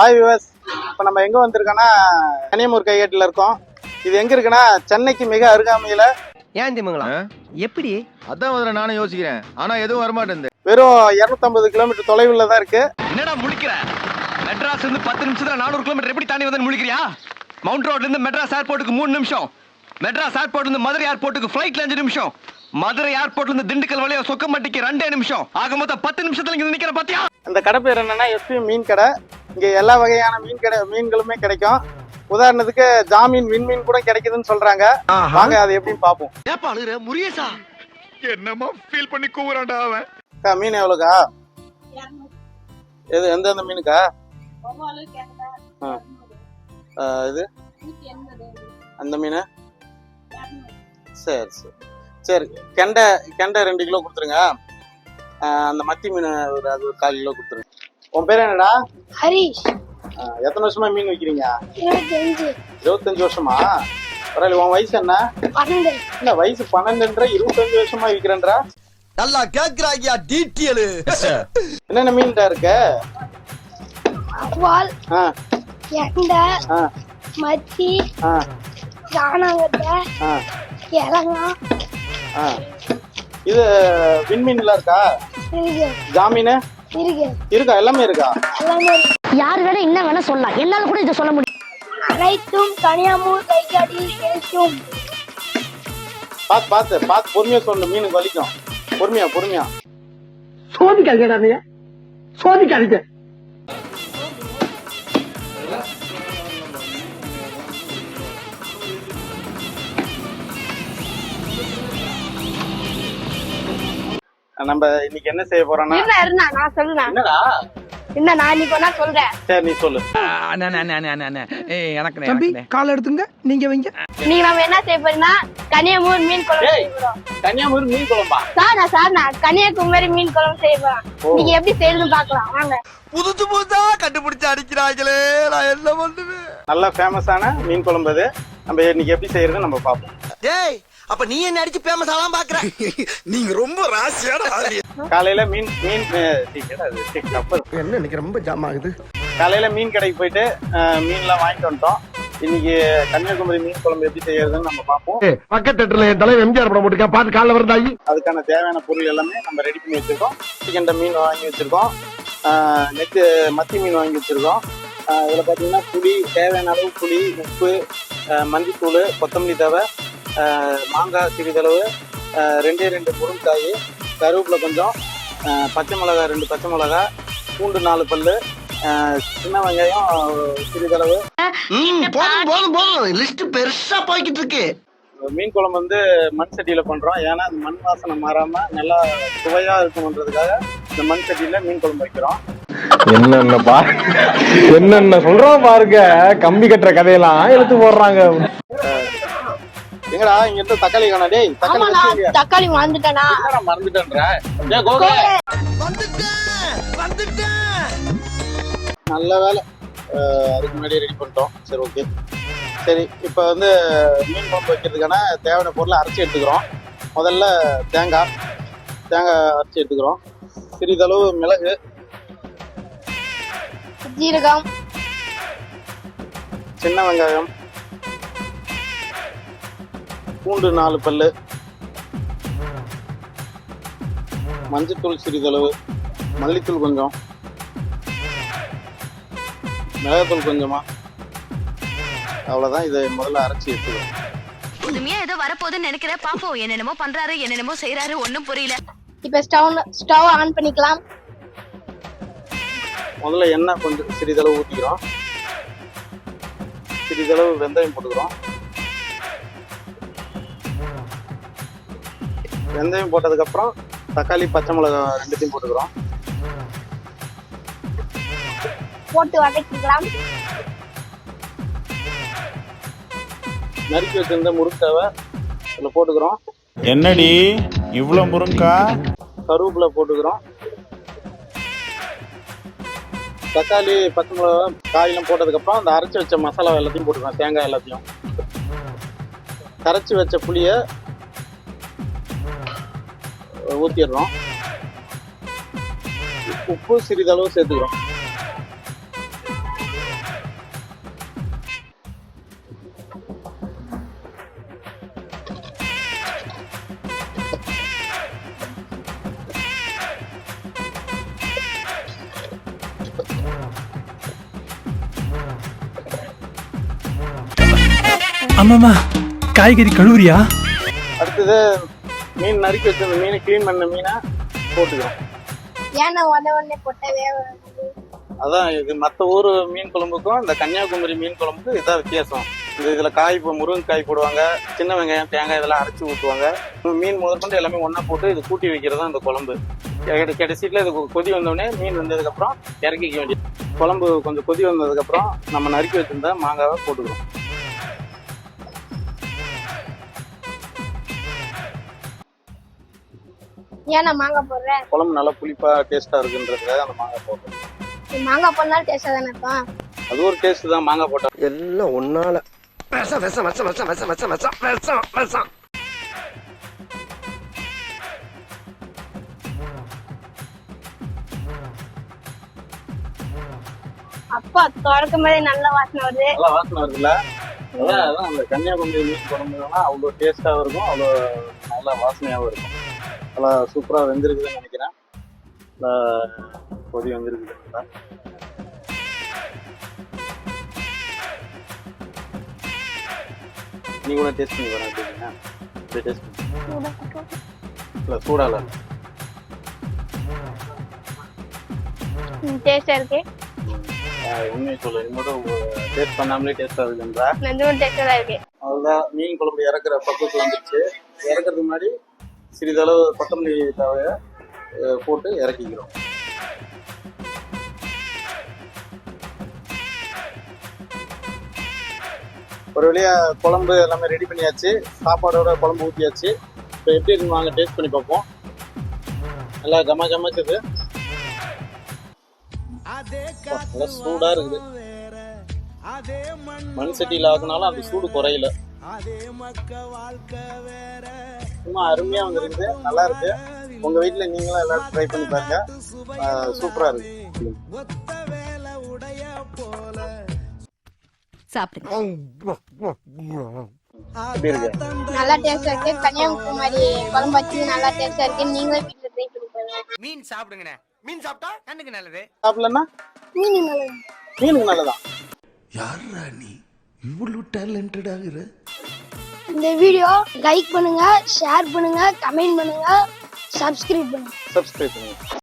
Hi விவஸ் இப்போ நம்ம எங்கே வந்திருக்கோன்னா கனியமூர் கைகேட்டில் இருக்கோம். இது எங்கே இருக்குன்னா சென்னைக்கு மிக அருகாமையில் ஏன் திமுங்களா? எப்படி? அதான் முதல்ல நானும் யோசிக்கிறேன். ஆனா எதுவும் வரமாட்டேன் வெறும் இரநூத்தம்பது கிலோமீட்டர் தொலைவில் தான் இருக்கு. என்னடா முழிக்கிற? மெட்ராஸ் இருந்து பத்து நிமிஷத்துல நானூறு கிலோமீட்டர் எப்படி தாண்டி வந்து முழிக்கிறியா? மவுண்ட் ரோட்ல இருந்து மெட்ராஸ் ஏர்போர்ட்டுக்கு மூணு நிமிஷம். மெட்ராஸ் ஏர்போர்ட்ல இருந்து மதுரை ஏர்போர்ட்டுக்கு ஃபிளைட்ல அஞ்சு நிமிஷம். மதுரை ஏர்போர்ட்ல இருந்து திண்டுக்கல் வழியா சொக்கம்பட்டிக்கு ரெண்டே நிமிஷம். ஆக மொத்தம் பத்து நிமிஷத்துல இங்க நிக்கிற பாத்தியா? இந்த கடை பேர் என்னன்னா எஸ்பி மீன் கடை. இங்கே எல்லா வகையான மீன் கடை மீன்களுமே கிடைக்கும். உதாரணத்துக்கு ஜாமீன் விண்மீன் கூட கிடைக்குதுன்னு சொல்றாங்க. வாங்க அதை எப்படின்னு பார்ப்போம் ஏப்பா அழுகுற? முருகேசா என்னமா ஃபீல் பண்ணி கூவுறான்டா அவன். அக்கா மீன் எவ்வளோக்கா? எது எந்தெந்த மீனுக்கா? இது? அந்த மீன்? சரி சரி. சரி கெண்டை கெண்டை ரெண்டு கிலோ கொடுத்துருங்க. அந்த மத்தி மீன் ஒரு அது ஒரு கால் கிலோ கொடுத்துருங்க. உன் பேர் என்னடா? ஹரிஷ். எத்தனை வருஷமா மீன் விற்கிறீங்க இருபத்தஞ்சு. வருஷமா? பரவாயில்ல உன் வயசு என்ன? பன்னெண்டு. இல்ல வயசு பன்னெண்டுன்ற இருபத்தஞ்சு வருஷமா விற்கிறேன்றா நல்லா கேக்குறாங்கயா டீட்டெயில். என்னென்ன மீன்டா இருக்கு? வால் ஆ. எண்டை மத்தி காணாங்கட்டை ஆ. இது விண்மீன்லாம் இருக்கா? இருக்கு ஜாமீனு? இருக்கு இருக்கா? எல்லாமே இருக்கா? எல்லாமே யார் வேணா என்ன வேணா சொல்லலாம். என்னால கூட இதை சொல்ல முடியும். அனைத்தும் கனியாமூர் கைகாடியில் கிடைக்கும் பார்த்து பார்த்து பார்த்து பொறுமையா சொல்லணும் மீனுக்கு வலிக்கும். பொறுமையா பொறுமையா. சோதிக்காதீங்க சோதிக்காதீங்க. நம்ம இன்னைக்கு என்ன செய்ய போறோம்னா இருந்தா நான் சொல்றேன் என்னடா? என்ன நான் இன்னைக்கு வேணா சொல்றேன். சரி நீ சொல்லு. எனக்கு தம்பி கால் எடுத்துங்க நீங்க வைங்க. இன்னைக்கு நம்ம என்ன செய்ய போறோம்னா கன்னியாகுமரி மீன் குழம்பு கன்னியாகுமரி மீன் குழம்பா? சார் நான் சார் நான் கன்னியாகுமரி மீன் குழம்பு செய்ய போறேன் நீங்க எப்படி செய்யணும்னு பாக்கலாம் வாங்க. புதுசு புதுசா கண்டுபிடிச்சு அடிக்கிறாங்களே நான் என்ன பண்ணுவேன்? நல்ல ஃபேமஸான மீன் குழம்பு அது. நம்ம இன்னைக்கு எப்படி செய்யறது நம்ம பார்ப்போம். டேய் அப்ப நீ என்ன அடிச்சு ஃபேமஸ் ஆலாம் பாக்குற? நீங்க ரொம்ப ராசியான ஆளு. காலையில மீன் மீன். என்ன இன்னைக்கு ரொம்ப ஜாம் ஆகுது? காலையில மீன் கடைக்கு போயிட்டு மீன்லாம் வாங்கிட்டு வந்துட்டோம். இன்னைக்கு கன்னியாகுமரி மீன் குழம்பு எப்படி செய்யறதுன்னு நம்ம பார்ப்போம். பக்கத்து தேட்டர்ல என் தலைவர் எம்ஜிஆர் படம் போட்டுக்க பாத்து காலைல வருதாயி? அதுக்கான தேவையான பொருள் எல்லாமே நம்ம ரெடி பண்ணி வச்சிருக்கோம். சிக்கன் மீன் வாங்கி வச்சிருக்கோம். நெத்து மத்தி மீன் வாங்கி வச்சிருக்கோம். இதுல பாத்தீங்கன்னா புளி தேவையான அளவு புளி உப்பு மஞ்சத்தூள் கொத்தமல்லி தவை மாங்காய் சிறிதளவு ரெண்டே ரெண்டு முருங்காய் கருவேப்பிலை கொஞ்சம் பச்சை மிளகாய் ரெண்டு பச்சை மிளகாய் பூண்டு நாலு பல்லு ஆஹ் சின்ன வெங்காயம் சிறிதளவு. போதும் போதும் போதும். லிஸ்ட் பெருசா போய்கிட்டு இருக்கு. மீன் குழம்பு வந்து மண் சட்டியில பண்றோம். ஏன்னா அந்த மண் வாசனை மாறாம நல்லா சுவையா இருக்கணுன்றதுக்காக இந்த மண் சட்டியில மீன் குழம்பு வைக்கிறோம். என்னென்ன பா என்னென்ன சொல்றான் பாருங்க. கம்பி கட்டுற கதையெல்லாம் எடுத்து போடுறாங்க. எங்கடா இங்க இருந்து தக்காளி காணா டேய் தக்காளி ஆமா வச்சிருக்கியா? நான் தக்காளி வாழ்ந்துட்டேனா என்னடா மறந்துட்டேன்ற? கோகுல வந்துட்டேன் நல்ல வேலை. அஹ் அதுக்கு முன்னாடியே ரெடி பண்ணிட்டோம். சரி ஓகே சரி இப்போ வந்து மீன் குழம்பு வைக்கிறதுக்கான தேவையான பொருளை அரைச்சி எடுத்துக்கிறோம். முதல்ல தேங்காய். தேங்காய் அரைச்சி எடுத்துக்கிறோம். சிறிதளவு மிளகு. ஜீரகம். சின்ன வெங்காயம். பூண்டு நாலு பல்லு. மஞ்சத்தூள் சிறிதளவு. மல்லித்தூள் கொஞ்சம். மிளகாத்தூள் கொஞ்சமா. அவ்வளோதான் இதை முதல்ல அரைச்சி எடுத்துக்கிறோம் புதுமையா ஏதோ வரப்போகுதுன்னு நினைக்கிறேன் பாப்போம் என்னென்னமோ பண்றாரு என்னென்னமோ செய்யறாரு ஒண்ணும் புரியல. இப்ப ஸ்டவ் ஸ்டவ் ஆன் பண்ணிக்கலாம். முதல்ல எண்ணெய் கொஞ்சம் சிறிதளவு ஊற்றிக்கிறோம் சிறிதளவு வெந்தயம் போட்டுக்கிறோம். வெந்தயம் போட்டதுக்கப்புறம் தக்காளி பச்சை மிளகாய் ரெண்டுத்தையும் போட்டுக்கிறோம். போட்டு வதக்கிக்கலாம். நறுக்கி வச்சிருந்த முருங்காவை இதில் போட்டுக்கிறோம். என்னடி? இவ்வளோ முருங்கா? கருவேப்பிலை போட்டுக்கிறோம். தக்காளி பச்சை மிளகா காயெல்லாம் போட்டதுக்கப்புறம் அந்த அரைச்சி வச்ச மசாலா எல்லாத்தையும் போட்டுக்கிறோம் தேங்காய் எல்லாத்தையும். கரைச்சி வச்ச புளியை ஊற்றிடுறோம் உப்பு சிறிதளவு சேர்த்துக்கிறோம். அம்மாமா காய்கறி கழுவுறியா? அடுத்தது மீன் நறுக்கி வச்சிருந்த மீனை க்ளீன் பண்ண மீனை போட்டுக்கிறோம். ஏன்னா உடனே அதான் இது மற்ற ஊர் மீன் குழம்புக்கும் இந்த கன்னியாகுமரி மீன் குழம்புக்கும் இதான் வித்தியாசம். இந்த இதில் காய் இப்போ முருங்கைக்காய் போடுவாங்க சின்ன வெங்காயம் தேங்காய் இதெல்லாம் அரைச்சி ஊற்றுவாங்க மீன் முதற்கொண்டு எல்லாமே ஒன்றா போட்டு இது கூட்டி வைக்கிறது தான் இந்த குழம்பு. கெட- கடைசியில் இது கொதி வந்தோடனே மீன் வந்ததுக்கப்புறம் இறக்கிக்க வேண்டியது. குழம்பு கொஞ்சம் கொதி வந்ததுக்கப்புறம் நம்ம நறுக்கி வச்சிருந்த மாங்காவை போட்டுக்கிறோம். ஏன்னா மாங்காய் போடுற குழம்பு நல்லா புளிப்பாக டேஸ்ட்டாக இருக்குன்றதுக்காக அந்த மாங்காய் போடுறோம் நீ மாங்காய் போடனாலும் டேஸ்டா தானே இருக்கும்? அது ஒரு டேஸ்ட் தான் மாங்காய் போட்டா. எல்லாம் ஒன்னால. விஷம் விஷம் விஷம் விஷம் விஷம் விஷம் விஷம் விஷம் விஷம் அப்பா திறக்கும் போதே நல்ல வாசனை வருது. நல்லா வாசனை அதான் அதான் அந்த கன்னியாகுமரி மீன் குழம்புலாம் அவ்வளோ டேஸ்ட்டாகவும் இருக்கும் அவ்வளோ நல்லா வாசனையாகவும் இருக்கும். நல்லா சூப்பராக வெந்திருக்குதுன்னு நினைக்கிறேன். நல்லா கொதி வந்திருக்குது. நீ கூட டேஸ்ட் பண்ணி வரேன் இப்படி டேஸ்ட் பண்ணி. இல்லை சூடால டேஸ்டா இருக்கு. உண்மையை சொல்லு. மட்டும் டேஸ்ட் பண்ணாமலே டேஸ்ட்டாக இருக்குன்றா நெஞ்சமும் டேஸ்டா இருக்கு. அவ்வளோதான் மீன் குழம்பு இறக்குற பக்குவத்து வந்துருச்சு. இறக்குறதுக்கு முன்னாடி சிறிதளவு கொத்தமல்லி தவையை போட்டு இறக்கிக்கிறோம். ஒரு வழியா குழம்பு எல்லாமே ரெடி பண்ணியாச்சு. சாப்பாடோட குழம்பு ஊற்றியாச்சு இப்போ எப்படி இருக்கு வாங்க டேஸ்ட் பண்ணி பார்ப்போம். நல்லா கம கமச்சது நல்லா சூடாக இருக்குது. மண் சட்டியில் ஆக்குனாலும் அந்த சூடு குறையல. சும்மா அருமையா வந்துருக்குது நல்லா இருக்கு. உங்க வீட்ல நீங்களும் எல்லாரும் ட்ரை பண்ணி பாருங்க. ஆஹ் சூப்பரா இருக்கு. நல்லா டேஸ்டா இருக்கு. கன்னியாகுமரி குழம்பு வச்சு நல்லா டேஸ்டா இருக்கு. நீங்களும் வீட்டுல ட்ரை பண்ணி பாருங்க. மீன் சாப்பிடுங்கண்ணே. மீன் சாப்பிட்டா கண்ணுக்கு நல்லது. சாப்பிடலன்னா? நல்லது. மீனுக்கு யாரா நீ? இவ்வளவு டேலண்டட் ஆகுற. இந்த வீடியோ லைக் பண்ணுங்க ஷேர் பண்ணுங்க கமெண்ட் பண்ணுங்க சப்ஸ்கிரைப் பண்ணுங்க. சப்ஸ்கிரைப் பண்ணுங்க.